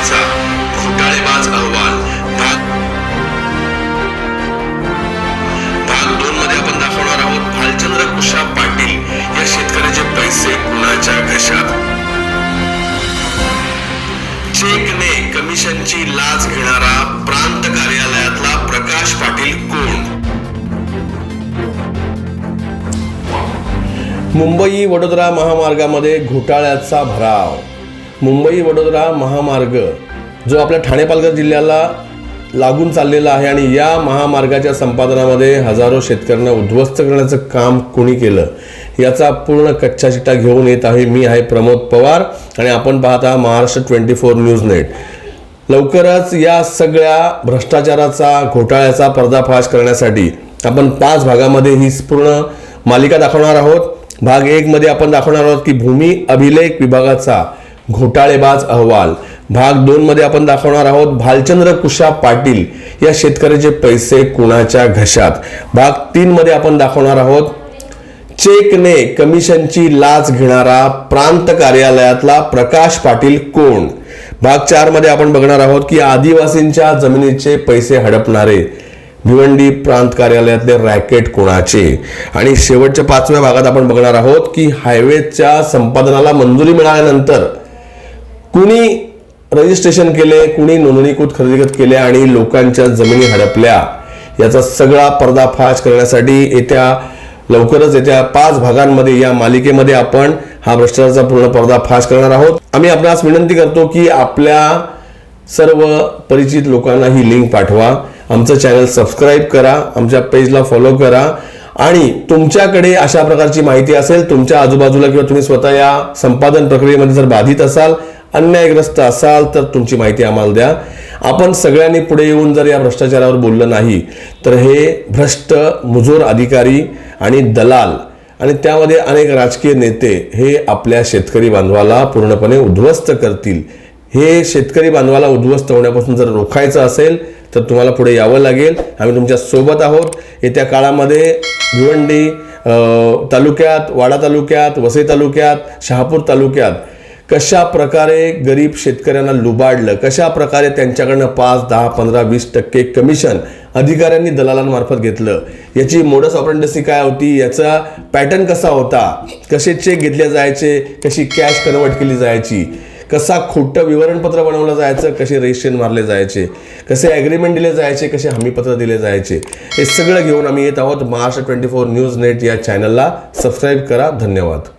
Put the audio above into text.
शेतकऱ्याचा घोटाळेबाज अहवाल भाग भाग दोन मध्ये आपण दाखवणार आहोत भालचंद्र कुशा पाटील या शेतकऱ्याचे पैसे कुणाच्या घशात चेकने कमिशनची लाच घेणारा प्रांत कार्यालयातला प्रकाश पाटील कोण? मुंबई वडोदरा महामार्गामध्ये घोटाळ्याचा भराव मुंबई वडोदरा महामार्ग जो आपल्या ठाणे पालघर जिल्ह्याला लागून चाललेला आहे आणि या महामार्गाच्या संपादनामध्ये हजारो शेतकऱ्यांना उद्ध्वस्त करण्याचं काम कोणी केलं याचा पूर्ण कच्चा चिट्टा घेऊन येत आहे मी आहे प्रमोद पवार आणि आपण पाहता Maharashtra twenty four news net. लवकरच या सगळ्या भ्रष्टाचाराचा घोटाळ्याचा पर्दाफाश करण्यासाठी आपण पाच भागामध्ये ही पूर्ण मालिका दाखवणार आहोत. भाग एकमध्ये आपण दाखवणार आहोत की भूमी अभिलेख विभागाचा घोटाळेबाज अहवाल. भाग दोन मध्ये आपण दाखवणार आहोत भालचंद्र कुशा पाटील या शेतकऱ्याचे पैसे कुणाच्या घशात? भाग तीन मध्ये आपण दाखवणार आहोत चेकने कमिशनची लाच घेणारा प्रांत कार्यालयातला प्रकाश पाटील कोण? भाग चारमध्ये आपण बघणार आहोत की आदिवासींच्या जमिनीचे पैसे हडपणारे भिवंडी प्रांत कार्यालयातले रॅकेट कोणाचे? आणि शेवटच्या पाचव्या भागात आपण बघणार आहोत की हायवेच्या संपादनाला मंजुरी मिळाल्यानंतर कुणी रजिस्ट्रेशन केले कुणी नोंदणीकृत खरेदी केले आणि लोकांच्या जमिनी हडपल्या याचा सगळा पर्दाफाश करण्यासाठी येत्या लवकरच येत्या पाच भागांमध्ये या मालिकेमध्ये आपण हा भ्रष्टाचाराचा पूर्ण पर्दाफाश करणार आहोत. आम्ही आपणास विनंती करतो की आपल्या सर्व परिचित लोकांना ही लिंक पाठवा. आमचं चॅनल सबस्क्राईब करा आमच्या पेजला फॉलो करा. आणि तुमच्याकडे अशा प्रकारची माहिती असेल तुमच्या आजूबाजूला किंवा तुम्ही स्वतः या संपादन प्रक्रियेमध्ये जर बाधित असाल अन्यायग्रस्त असाल तर तुमची माहिती आम्हाला द्या. आपण सगळ्यांनी पुढे येऊन जर या भ्रष्टाचारावर बोललं नाही तर हे भ्रष्ट मुजोर अधिकारी आणि दलाल आणि त्यामध्ये अनेक राजकीय नेते हे आपल्या शेतकरी बांधवाला पूर्णपणे उद्ध्वस्त करतील. हे शेतकरी बांधवाला उद्ध्वस्त होण्यापासून जर रोखायचं असेल तर तुम्हाला पुढे यावं लागेल. आम्ही तुमच्यासोबत आहोत. येत्या काळामध्ये भिवंडी तालुक्यात वाडा तालुक्यात वसई तालुक्यात शहापूर तालुक्यात कशा प्रकारे गरीब शेतकऱ्यांना लुबाडलं कशा प्रकारे त्यांच्याकडनं पाच दहा पंधरा वीस टक्के कमिशन अधिकाऱ्यांनी दलालांमार्फत घेतलं? याची मोडस ऑपरेंडसी काय होती? याचा पॅटर्न कसा होता? कसे चेक घेतले जायचे? कशी कॅश कन्वर्ट केली जायची? कसा खोटं विवरणपत्र बनवलं जायचं? कसे रजिस्ट्रेशन मारले जायचे? कसे ॲग्रीमेंट दिले जायचे? कसे हमीपत्र दिले जायचे? हे सगळं घेऊन आम्ही येत आहोत Maharashtra twenty four news net या चॅनलला सबस्क्राईब करा. धन्यवाद.